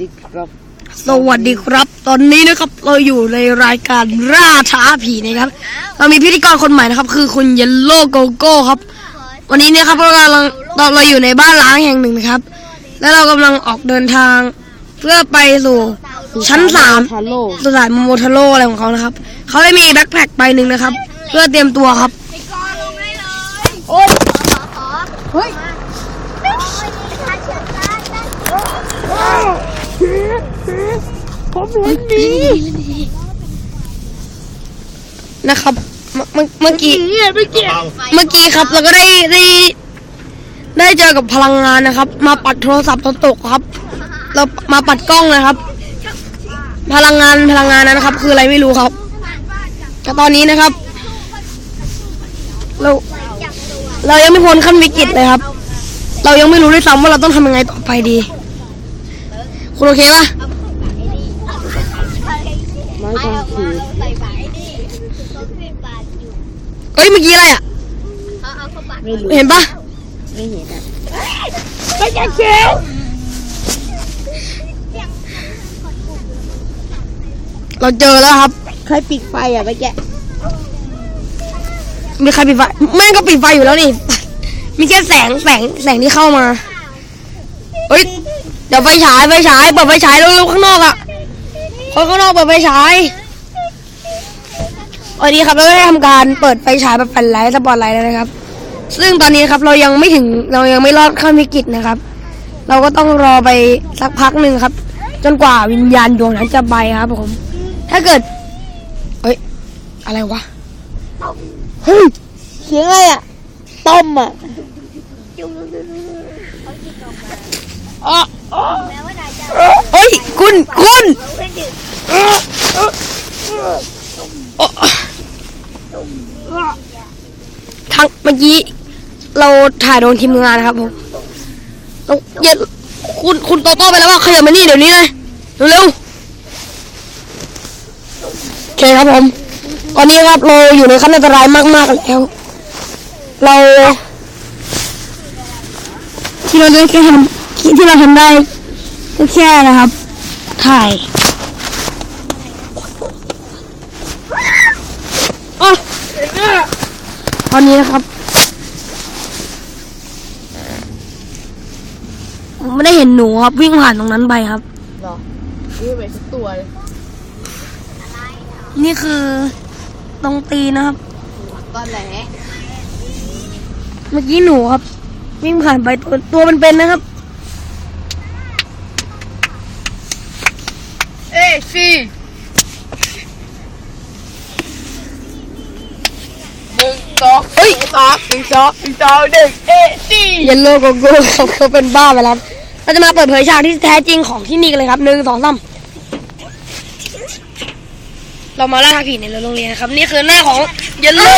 ดิครับสวัสดีครับ ตอนนี้นะครับเราอยู่ในรายการล่าท้าผีนะครับ เรามีพิธีกรคนใหม่นะครับ คือคุณเยลโล่โกโก้ครับ วันนี้เนี่ยครับเรากำลังเราเราอยู่ในบ้านล้างแห่งหนึ่งนะครับ แล้วเรากำลังออกเดินทาง เพื่อไปสู่ชั้นสามทาโร่สุสานโมโทโร่อะไรของเขานะครับเขาได้มีแบ็คแพคใบหนึ่งนะครับ เพื่อเตรียมตัวครับโอ้ยขอขอเฮ้ยโอ้ยขาเชือกขาดนะ ผมเห็นมีนะครับเมื่อเมื่อเมื่อกี้เนี่ยไม่เกี่ยวเมื่อกี้ครับเราก็ได้ได้ ได้เจอกับพลังงานนะครับ มาปัดโทรศัพท์ตอนตกครับ เรามาปัดกล้องนะครับ พลังงานพลังงานนั้นนะครับ คืออะไรไม่รู้ครับแต่ตอนนี้นะครับ เรา เรายังไม่พ้นขั้นวิกฤตเลยครับ เรายังไม่รู้ด้วยซ้ำว่าเราต้องทำยังไงต่อไปดี คุณโอเคปะ ไม้กางเขนใส่ฝาไอ้นี่เขาขึ้นบาดอยู่เอ้ยเมื่อกี้อะไรอะ เขาเอาเข้าบาดไม่รู้เห็นปะไม่เห็นอะไม่ใช่เชลเราเจอแล้วครับ ใครปิดไฟอะไปแกะมีใครปิดไฟแม่งก็ปิดไฟอยู่แล้วนี่ มีแค่แสงแสงแสงที่เข้ามา เฮ้ย เดี๋ยวไฟฉายไฟฉายเปิดไฟฉายเร็วๆข้างนอกอะ คนข้างนอกเปิดไฟฉายวันนี้ครับเราได้ทำการเปิดไฟฉายแบบแฟลชไลท์สปอตไลท์แล้วนะครับ ซึ่งตอนนี้ครับเรายังไม่ถึงเรายังไม่รอดขั้นวิกฤตนะครับ เราก็ต้องรอไปสักพักหนึ่งครับ จนกว่าวิญญาณดวงนั้นจะไปครับผม ถ้าเกิดเฮ้ยอะไรวะเฮ้ยเสียงอะไรอะต้มอะแม้ว่านายจะเฮ้ยคุณคุณ ทางเมื่อกี้เราถ่ายโดนทีมงานนะครับผมเราเย็นคุณคุณโตโต้ไปแล้วว่าขยับมานี่เดี๋ยวนี้เลยเร็วๆโอเคครับผมตอนนี้ครับเราอยู่ในขั้นอันตรายมากๆแล้ว เรา ที่เราได้แค่ทำที่เราทำได้ก็แค่นะครับ ถ่ายอ๋อต อนนี้นะครับ ผมไม่ได้เห็นหนูครับ วิ่งผ่านตรงนั้นไปครับหรอนี่ไปสักตัวเลยนี่คือตรงตีนนะครับก้อนแหลเมื่อกี้หนูครับ วิ่งผ่านไปตัวตัวเป็นๆนะครับ เอ้สี่ นึ่งสองหนึ่งสองหนึ่งเอ้สี่เยลโล่โกโก้ครับเขาเป็นบ้าไปแล้วเราจะมาเปิดเผยฉากที่แท้จริงของที่นี่กันเลยครับหนึ่งสองสามเรามาล่าท้าผีในโรงเรียนนะครับ นี่คือหน้าของเยลโล่